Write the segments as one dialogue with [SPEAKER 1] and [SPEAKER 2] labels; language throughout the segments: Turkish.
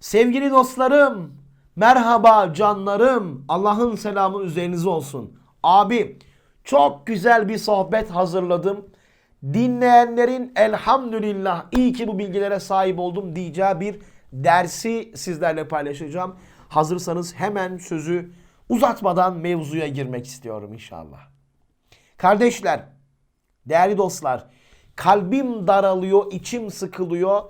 [SPEAKER 1] Sevgili dostlarım, merhaba canlarım. Allah'ın selamı üzerinize olsun. Abi çok güzel bir sohbet hazırladım. Dinleyenlerin elhamdülillah iyi ki bu bilgilere sahip oldum diyeceği bir dersi sizlerle paylaşacağım. Hazırsanız hemen sözü uzatmadan mevzuya girmek istiyorum inşallah. Kardeşler, değerli dostlar, kalbim daralıyor, içim sıkılıyor.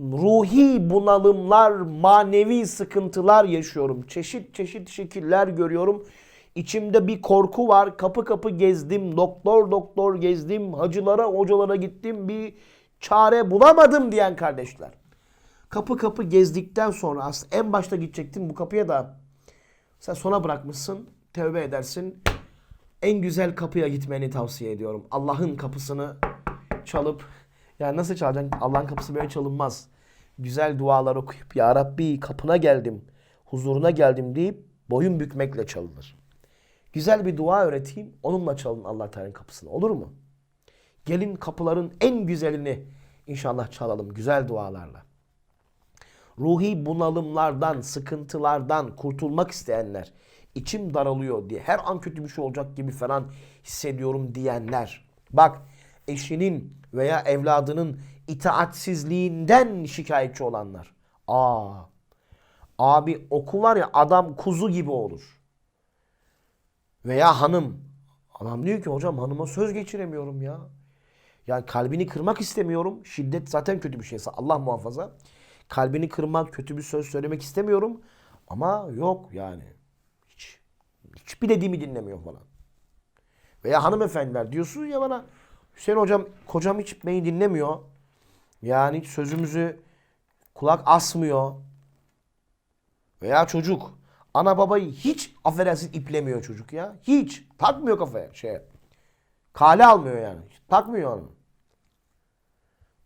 [SPEAKER 1] Ruhi bunalımlar, manevi sıkıntılar yaşıyorum. Çeşit çeşit şekiller görüyorum. İçimde bir korku var. Kapı kapı gezdim, doktor doktor gezdim, hacılara, hocalara gittim. Bir çare bulamadım diyen kardeşler. Kapı kapı gezdikten sonra aslında en başta gidecektim bu kapıya da sen sona bırakmışsın. Tövbe edersin. En güzel kapıya gitmeni tavsiye ediyorum. Allah'ın kapısını çalıp yani nasıl çalacaksın? Allah'ın kapısı böyle çalınmaz. Güzel dualar okuyup Ya Rabbi kapına geldim, huzuruna geldim deyip boyun bükmekle çalınır. Güzel bir dua öğreteyim, onunla çalın Allah Teala'nın kapısını. Olur mu? Gelin kapıların en güzelini inşallah çalalım güzel dualarla. Ruhi bunalımlardan, sıkıntılardan kurtulmak isteyenler, içim daralıyor diye her an kötü bir şey olacak gibi falan hissediyorum diyenler. Bak eşinin veya evladının itaatsizliğinden şikayetçi olanlar. Aa, abi oku var ya adam kuzu gibi olur. Veya hanım. Adam diyor ki hocam hanıma söz geçiremiyorum ya. Yani kalbini kırmak istemiyorum. Şiddet zaten kötü bir şeyse Allah muhafaza. Kalbini kırmak, kötü bir söz söylemek istemiyorum. Ama yok yani. Hiç. Hiçbir dediğimi dinlemiyor falan. Veya hanımefendiler diyorsun ya bana Hüseyin hocam kocam hiç beni dinlemiyor. Yani hiç sözümüzü kulak asmıyor. Veya çocuk. Ana babayı hiç affedersin iplemiyor çocuk ya. Hiç. Takmıyor kafaya şeye. Kale almıyor yani. Takmıyor onu.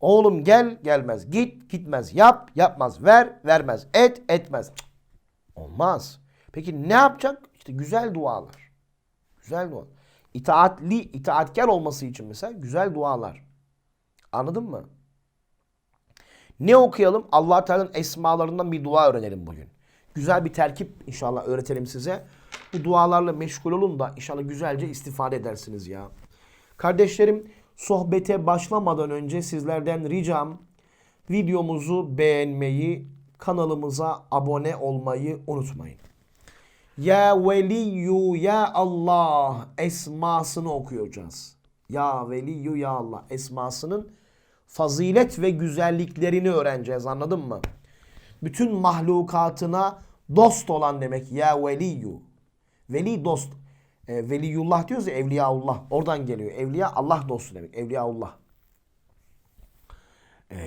[SPEAKER 1] Oğlum gel gelmez. Git gitmez. Yap yapmaz. Ver vermez. Et etmez. Cık. Olmaz. Peki ne yapacak? İşte güzel dualar. Güzel dua. İtaatli, itaatkar olması için mesela güzel dualar. Anladın mı? Ne okuyalım? Allah Teala'nın esmalarından bir dua öğrenelim bugün. Güzel bir terkip inşallah öğretelim size. Bu dualarla meşgul olun da inşallah güzelce istifade edersiniz ya. Kardeşlerim sohbete başlamadan önce sizlerden ricam videomuzu beğenmeyi, kanalımıza abone olmayı unutmayın. Ya Veliyyu Ya Allah esmasını okuyacağız. Ya Veliyyu Ya Allah esmasının fazilet ve güzelliklerini öğreneceğiz anladın mı? Bütün mahlukatına dost olan demek ya Veliyyu. Veli dost. E, veliyullah diyoruz ya Evliyaullah. Oradan geliyor. Evliya Allah dostu demek. Evliyaullah. E,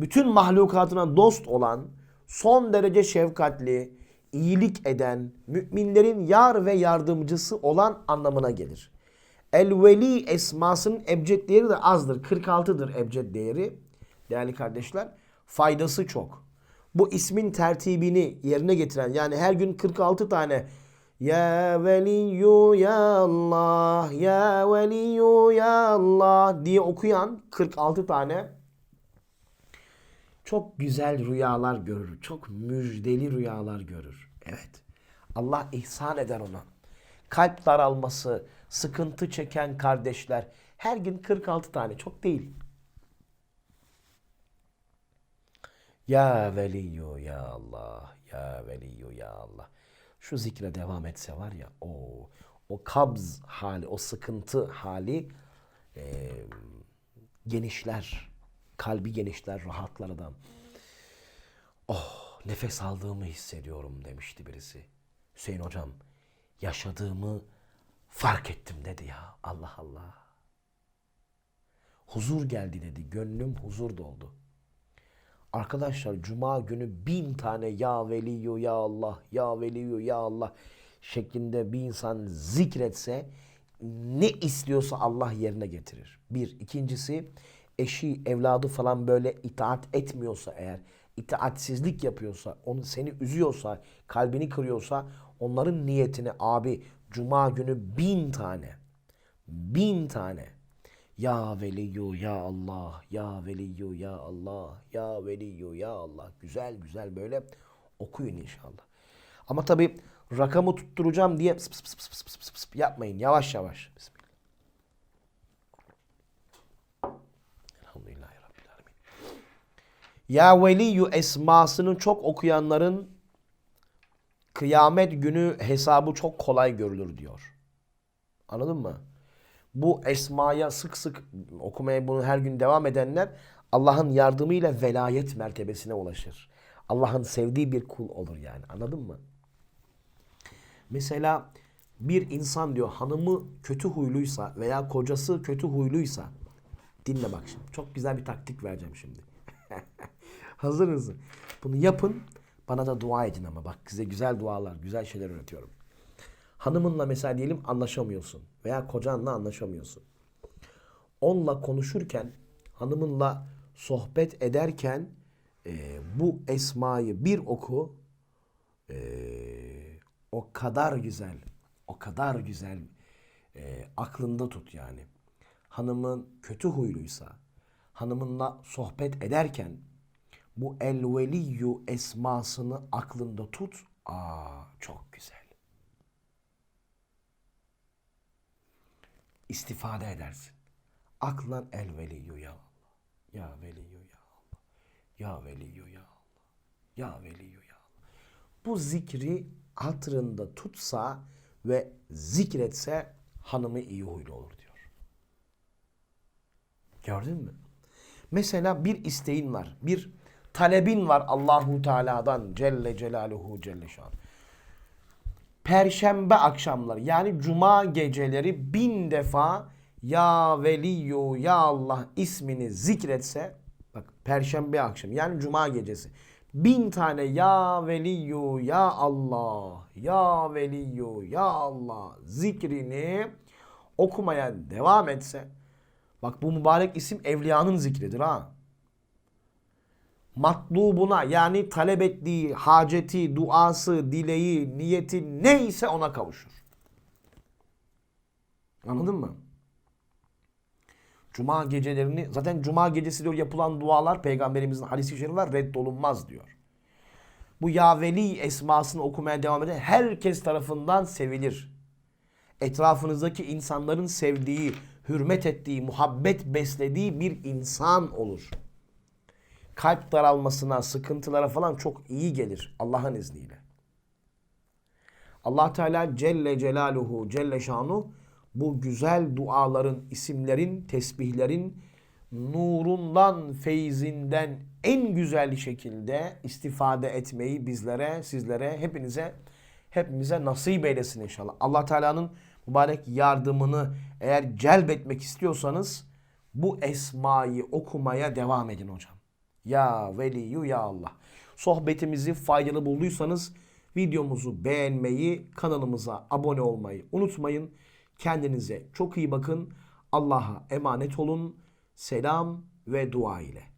[SPEAKER 1] bütün mahlukatına dost olan, son derece şefkatli, iyilik eden, müminlerin yar ve yardımcısı olan anlamına gelir. El-Veli esmasının ebced değeri de azdır. 46'dır ebced değeri. Değerli kardeşler. Faydası çok. Bu ismin tertibini yerine getiren yani her gün 46 tane Ya Veliyyu Ya Allah Ya Veliyyu Ya Allah diye okuyan 46 tane çok güzel rüyalar görür. Çok müjdeli rüyalar görür. Evet. Allah ihsan eder ona. Kalp daralması, sıkıntı çeken kardeşler her gün 46 tane çok değil. Ya Veliyyu ya Allah, ya Veliyyu ya Allah. Şu zikre devam etse var ya o o kabz hali, o sıkıntı hali e, genişler. Kalbi genişler, rahatlar adam. Oh nefes aldığımı hissediyorum demişti birisi. Hüseyin hocam yaşadığımı fark ettim dedi ya. Allah Allah. Huzur geldi dedi. Gönlüm huzur doldu. Arkadaşlar cuma günü bin tane ya veliyyu ya Allah ya veliyyu ya Allah şeklinde bir insan zikretse ne istiyorsa Allah yerine getirir. Bir. ikincisi eşi, evladı falan böyle itaat etmiyorsa eğer, itaatsizlik yapıyorsa, onu seni üzüyorsa, kalbini kırıyorsa onların niyetini abi cuma günü bin tane, bin tane Ya Veliyyu ya Allah, ya Veliyyu ya Allah, ya Veliyyu ya Allah. Güzel güzel böyle okuyun inşallah. Ama tabi rakamı tutturacağım diye pıs pıs pıs pıs pıs pıs yapmayın. Yavaş yavaş. Ya Veliyyu esmasını çok okuyanların kıyamet günü hesabı çok kolay görülür diyor. Anladın mı? Bu esmaya sık sık okumaya bunu her gün devam edenler Allah'ın yardımıyla velayet mertebesine ulaşır. Allah'ın sevdiği bir kul olur yani. Anladın mı? Mesela bir insan diyor hanımı kötü huyluysa veya kocası kötü huyluysa dinle bak şimdi. Çok güzel bir taktik vereceğim şimdi. Hazır? Bunu yapın. Bana da dua edin ama bak size güzel dualar, güzel şeyler öğretiyorum. Hanımınla mesela diyelim anlaşamıyorsun veya kocanla anlaşamıyorsun. Onunla konuşurken, hanımınla sohbet ederken e, bu esmayı bir oku. e, o kadar güzel, o kadar güzel e, aklında tut yani. Hanımın kötü huyluysa, hanımınla sohbet ederken bu el veliyyu esmasını aklında tut. Aa çok güzel. istifade edersin. Aklından el veliyyu ya Allah. Ya veliyyu ya Allah. Ya veliyyu ya Allah. Ya veliyyu ya Allah. Bu zikri hatırında tutsa ve zikretse hanımı iyi huylu olur diyor. Gördün mü? Mesela bir isteğin var. Bir talebin var Allahu Teala'dan Celle Celaluhu Celle Şan. Perşembe akşamları yani cuma geceleri bin defa Ya Veliyyu Ya Allah ismini zikretse bak perşembe akşamı yani cuma gecesi bin tane Ya Veliyyu Ya Allah Ya Veliyyu Ya Allah zikrini okumaya devam etse bak bu mübarek isim evliyanın zikridir ha matlubuna yani talep ettiği haceti, duası, dileği, niyeti neyse ona kavuşur. Anladın mı? Cuma gecelerini zaten cuma gecesi diyor yapılan dualar peygamberimizin hadisi şerifi var reddolunmaz diyor. Bu Ya Veli esmasını okumaya devam eden herkes tarafından sevilir. Etrafınızdaki insanların sevdiği, hürmet ettiği, muhabbet beslediği bir insan olur kalp daralmasına, sıkıntılara falan çok iyi gelir Allah'ın izniyle. Allah Teala Celle Celaluhu Celle Şanu bu güzel duaların, isimlerin, tesbihlerin nurundan, feyzinden en güzel şekilde istifade etmeyi bizlere, sizlere, hepinize, hepimize nasip eylesin inşallah. Allah Teala'nın mübarek yardımını eğer celbetmek istiyorsanız bu esmayı okumaya devam edin hocam. Ya Veliyyu Ya Allah. Sohbetimizi faydalı bulduysanız videomuzu beğenmeyi, kanalımıza abone olmayı unutmayın. Kendinize çok iyi bakın. Allah'a emanet olun. Selam ve dua ile.